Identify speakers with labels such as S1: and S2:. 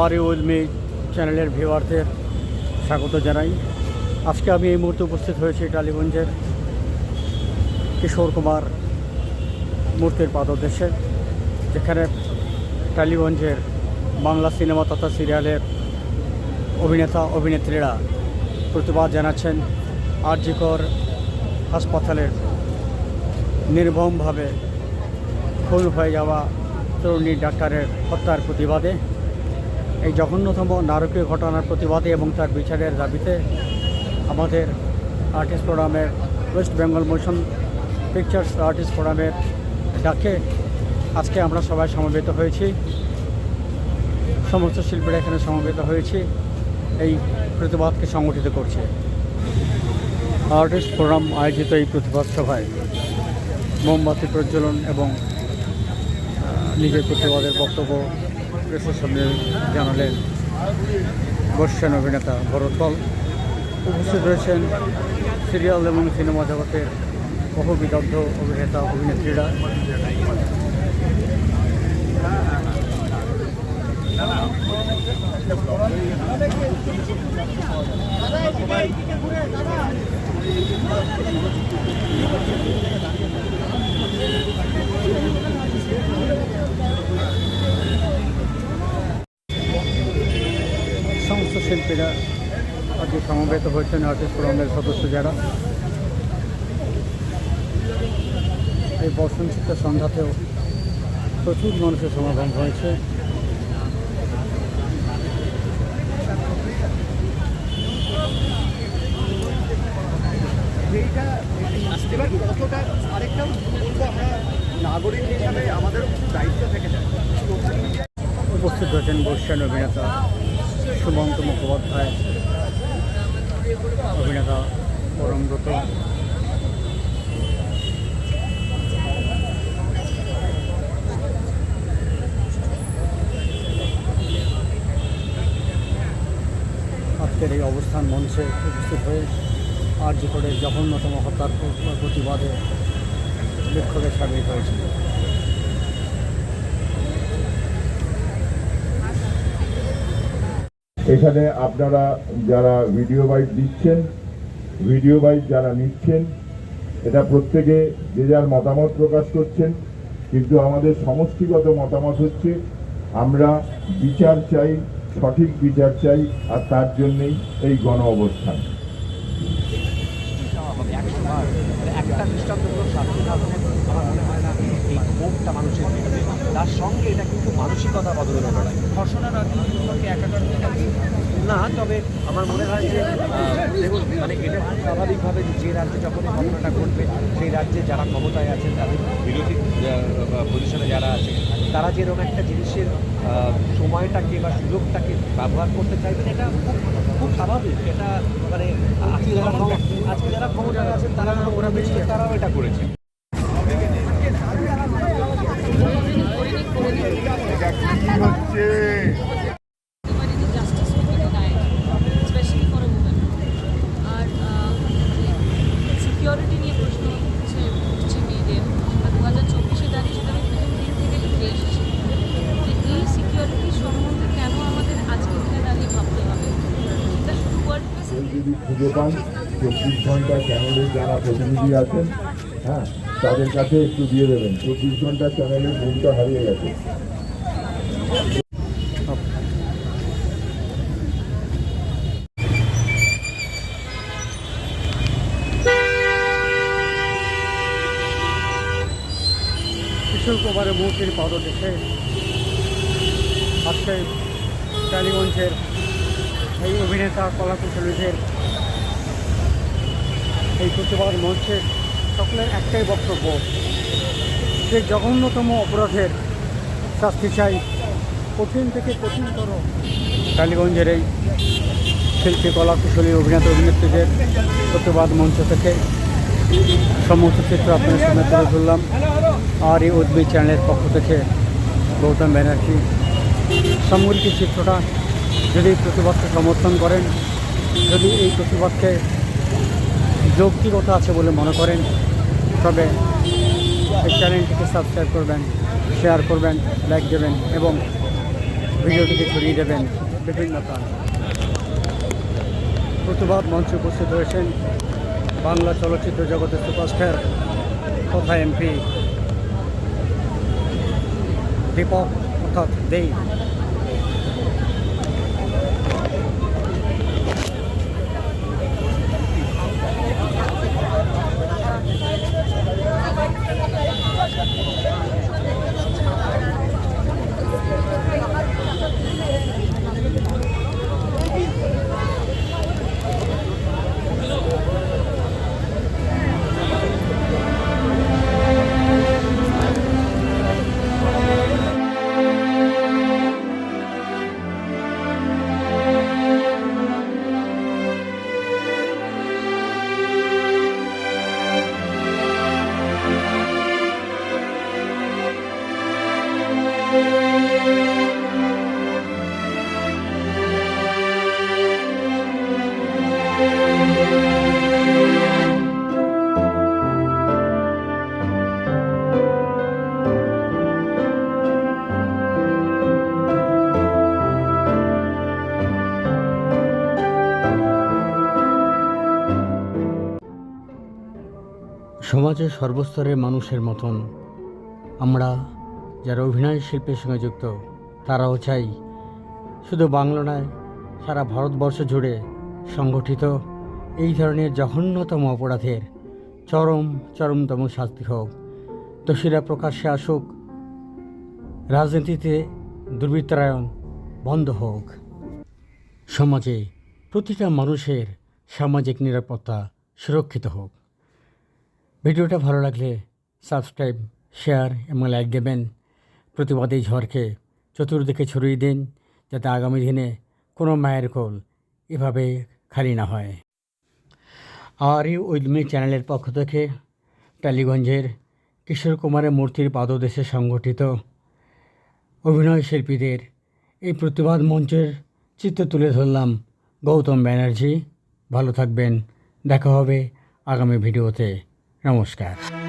S1: R will me চ্যানেলের ভিউয়ারদের স্বাগত জানাই। আজকে আমি এই মুহূর্তে উপস্থিত হয়েছি টালিগঞ্জের কিশোর কুমার মূর্তির পাদদেশে, যেখানে টালিগঞ্জের বাংলা সিনেমা তথা সিরিয়ালের অভিনেতা, অভিনেত্রীরা প্রতিবাদ জানাচ্ছেন। আরজিকর হাসপাতালের নির্মমভাবে খুন হয়ে যাওয়া তরুণী ডাক্তারের হত্যার প্রতিবাদে, এই জঘন্যতম নারকীয় ঘটনার প্রতিবাদে এবং তার বিচারের দাবিতে আমাদের আর্টিস্ট ফোরামের West Bengal motion pictures artist ফোরামের ডাকে আজকে আমরা সবাই সমবেত হয়েছি। সমস্ত শিল্পীরা এখানে সমবেত হয়েছি। এই প্রতিবাদকে সংগঠিত করছে। আর্টিস্ট ফোরাম আয়োজিত এই প্রতিবাদ সভায় মোমবাতি প্রজ্বলন এবং নিজের প্রতিবাদের বক্তব্য প্রেসের সামনে জানালেন বর্ষান অভিনেতা ভরত পাল। উপস্থিত রয়েছেন সিরিয়াল এবং সিনেমা জগতের বহু বিদগ্ধ অভিনেতা, অভিনেত্রীরা। সমস্ত শিল্পীরা আজকে সমবেত হয়েছেন আর্টিস্ট ফোরামের সদস্য যারা। এই বসন্ত সন্ধ্যাতেও প্রচুর মানুষের সমাগম হয়েছে।
S2: নাগরিক হিসাবে আমাদের দায়িত্ব থেকে
S1: উপস্থিত হয়েছেন বর্ষান অভিনেতা সুমন্ত মুখোপাধ্যায়, অভিনেতা পরমব্রত আজকের এই অবস্থান মঞ্চে উপস্থিত হয়ে আর যে করে জঘন্যতম হত্যার প্রতিবাদে বিক্ষোভে সামিল হয়েছিল
S3: এখানে আপনারা যারা ভিডিও বাইট দিচ্ছেন ভিডিও বাইট যারা নিচ্ছেন এটা প্রত্যেকে যে যার মতামত প্রকাশ করছেন কিন্তু আমাদের সমষ্টিগত মতামত হচ্ছে আমরা বিচার চাই সঠিক বিচার চাই আর তার জন্যেই এই গণ অবস্থান।
S4: একটা দৃষ্টান্তমূলক শাস্তি না আমার মনে হয় না এই ক্ষোভটা মানুষের তার সঙ্গে এটা কিন্তু মানসিকতা বদলানো লড়াই ধর্ষণের রাজনীতিকে একাকার তবে আমার মনে হয় যে দেখুন মানে এটা স্বাভাবিকভাবে যে রাজ্যে যখন ঘটনাটা ঘটবে, সেই রাজ্যে যারা ক্ষমতায় আছেন তাদের বিরোধী পজিশনে যারা আছে, তারা যেরকম একটা জিনিসের সময়টাকে বা সুযোগটাকে ব্যবহার করতে চাইবেন, এটা খুব স্বাভাবিক। এটা মানে আজকে যারা আজকে যারা ক্ষমতায় আছেন, তারা ওরা বেশি তারাও এটা করেছে
S5: humanity justice will be denied, especially for a woman. আর সিকিউরিটি নিয়ে প্রশ্ন হচ্ছে উঠছে মেয়েদের বা দু হাজার চব্বিশে দাঁড়িয়ে সেটা আমি প্রথম দিন থেকে লিখে এসেছি যে এই সিকিউরিটি সম্বন্ধে কেন আমাদের আজকের দিনে দাঁড়িয়ে ভাবতে হবে এটা শুধু ওয়ার্ল্ড
S3: কেউ খুঁজে পান চব্বিশ ঘণ্টা চ্যানেলের যারা প্রতিনিধি আছেন হ্যাঁ তাদের কাছে একটু দিয়ে দেবেন। চব্বিশ ঘণ্টা চ্যানেলের ভূমিকা হারিয়ে গেছে।
S1: কিশোর কুমারের মূর্তির পাদদেশে আজকে টালিগঞ্জের এই অভিনেতা কলাকুশলীদের এই প্রতিবাদ মঞ্চে সকলের একটাই বক্তব্য, যে জঘন্যতম অপরাধের শাস্তি চাই। কঠিন থেকে কঠিনতর টালিগঞ্জের এই শিল্পী, কলাকুশলী, অভিনেতা, অভিনেত্রীদের প্রতিবাদ মঞ্চ থেকে সমস্ত চিত্র আপনাদের সামনে তুলে ধরলাম। আর এই উদ্ভিদ চ্যানেলের পক্ষ থেকে গৌতম ব্যানার্জি সামগ্রিক চিত্রটা যদি প্রতিবাদকে সমর্থন করেন, যদি এই প্রতিবাদকে যৌক্তিকতা আছে বলে মনে করেন। তবে এই চ্যানেলটিকে সাবস্ক্রাইব করবেন শেয়ার করবেন লাইক দেবেন এবং ভিডিওটিকে ছড়িয়ে দেবেন। বিভিন্ন প্রান্ত। প্রতিবাদ মঞ্চে উপস্থিত হয়েছেন বাংলা চলচ্চিত্র জগতের সুপারস্টার তথা এমপি দীপক অর্থাৎ দেই। সমাজের সর্বস্তরের মানুষের মতন আমরা যারা অভিনয় শিল্পের সঙ্গে যুক্ত, তারাও চাই শুধু বাংলা নয়, সারা ভারতবর্ষ জুড়ে সংগঠিত এই ধরনের জঘন্যতম অপরাধের চরম, চরমতম শাস্তি হোক। দোষীরা প্রকাশ্যে আসুক, রাজনীতিতে দুর্বৃত্তায়ন বন্ধ হোক। সমাজে প্রতিটা মানুষের সামাজিক নিরাপত্তা সুরক্ষিত হোক। ভিডিওটা ভালো লাগলে সাবস্ক্রাইব, শেয়ার এবং লাইক দেবেন। প্রতিবাদী ঝড়কে চতুর্দিকে ছড়িয়ে দিন যাতে আগামী দিনে কোনো মায়ের কোল এভাবে খালি না হয়। আর এই উইথমি চ্যানেলের পক্ষ থেকে টালিগঞ্জের কিশোর কুমারের মূর্তির পাদদেশে সংগঠিত অভিনয় শিল্পীদের এই প্রতিবাদ মঞ্চের চিত্র তুলে ধরলাম গৌতম ব্যানার্জি। ভালো থাকবেন। দেখা হবে আগামী ভিডিওতে। নমস্কার।